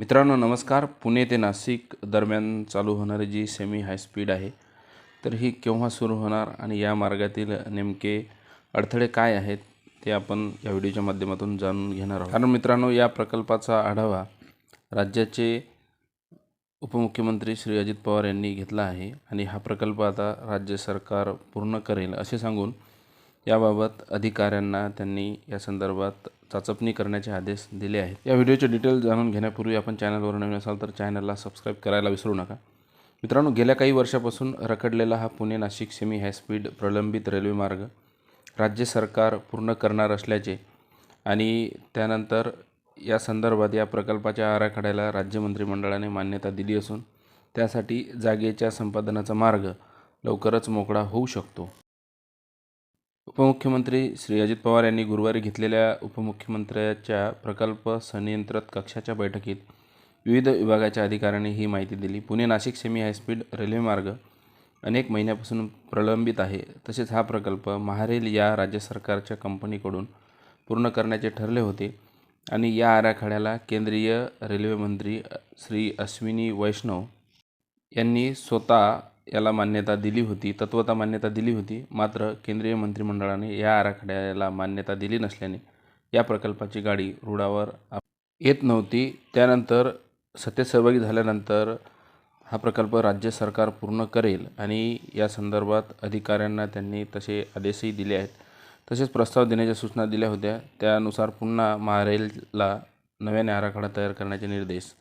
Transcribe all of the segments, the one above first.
मित्रांनो नमस्कार. पुणे ते नाशिक दरम्यान चालू होणारी जी सेमी हाय स्पीड आहे तर ही केव्हा सुरू होणार आणि या मार्गातील नेमके अडथळे काय आहेत ते आपण या व्हिडिओच्या माध्यमातून जाणून घेणार आहोत. कारण मित्रांनो या प्रकल्पाचा आढावा राज्याचे उपमुख्यमंत्री श्री अजित पवार यांनी घेतला आहे आणि हा प्रकल्प आता राज्य सरकार पूर्ण करेल असे सांगून याबाबत अधिकाऱ्यांना त्यांनी या संदर्भात चाचपणी करण्याचे आदेश दिले आहेत. या व्हिडिओचे डिटेल जाणून घेण्यापूर्वी आपण चॅनलवर नवीन असाल तर चॅनलला सबस्क्राईब करायला विसरू नका. मित्रांनो गेल्या काही वर्षापासून रखडलेला हा Pune Nashik semi high speed प्रलंबित रेल्वे मार्ग राज्य सरकार पूर्ण करणार असल्याचे आणि त्यानंतर या संदर्भात या प्रकल्पाच्या आराखड्याला राज्य मंत्रिमंडळाने मान्यता दिली असून त्यासाठी जागेच्या संपादनाचा मार्ग लवकरच मोकळा होऊ शकतो. उपमुख्यमंत्री श्री अजित पवार यांनी गुरुवारी घेतलेल्या उपमुख्यमंत्र्याच्या प्रकल्प संनियंत्रित कक्षाच्या बैठकीत विविध विभागाच्या अधिकाऱ्यांनी ही माहिती दिली. Pune Nashik semi high speed railway मार्ग अनेक महिन्यापासून प्रलंबित आहे. तसेच हा प्रकल्प महारेल या राज्य सरकारच्या कंपनीकडून पूर्ण करण्याचे ठरले होते आणि या आराखड्याला केंद्रीय रेल्वे मंत्री श्री अश्विनी वैष्णव यांनी स्वतः याला मान्यता दिली होती तत्वता मान्यता दिली होती मात्र केंद्रीय मंत्रिमंडळाने या आराखड्याला मान्यता दिली नसल्याने या प्रकल्पाची गाडी रुळावर येत नव्हती. त्यानंतर सत्तेत सहभागी झाल्यानंतर हा प्रकल्प राज्य सरकार पूर्ण करेल आणि या संदर्भात अधिकाऱ्यांना त्यांनी तसे आदेशही दिले आहेत. तसेच प्रस्ताव देण्याच्या सूचना दिल्या होत्या. त्यानुसार पुन्हा महारेलला नव्याने आराखडा तयार करण्याचे निर्देश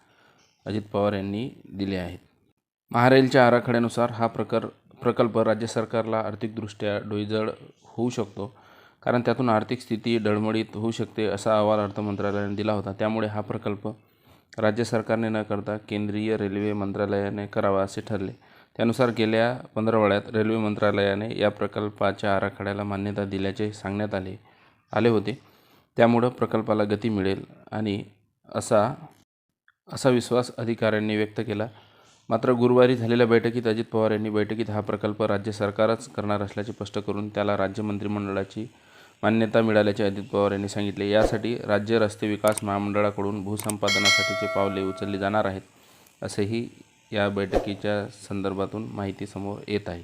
अजित पवार यांनी दिले आहेत. महारेलच्या आराखड्यानुसार हा प्रकर प्रकल्प राज्य सरकारला आर्थिकदृष्ट्या डोईजड होऊ शकतो कारण त्यातून आर्थिक स्थिती डळमळीत होऊ शकते असा अहवाल अर्थ मंत्रालयाने दिला होता. त्यामुळे हा प्रकल्प राज्य सरकारने न करता केंद्रीय रेल्वे मंत्रालयाने करावा असे ठरले. त्यानुसार गेल्या पंधरवड्यात रेल्वे मंत्रालयाने या प्रकल्पाच्या आराखड्याला मान्यता दिल्याचे सांगण्यात आले आले होते. त्यामुळं प्रकल्पाला गती मिळेल आणि असा असा विश्वास अधिकाऱ्यांनी व्यक्त केला. मात्र गुरुवारी झालेल्या बैठकीत अजित पवार यांनी बैठकीत हा प्रकल्प राज्य सरकारच करणार असल्याचे स्पष्ट करून त्याला राज्य मंत्रिमंडळाची मान्यता मिळाल्याचे अजित पवार यांनी सांगितले. यासाठी राज्य रस्ते विकास महामंडळाकडून भूसंपादनासाठीचे पावले उचलली जाणार आहेत असेही या बैठकीच्या संदर्भातून माहिती समोर येत आहे.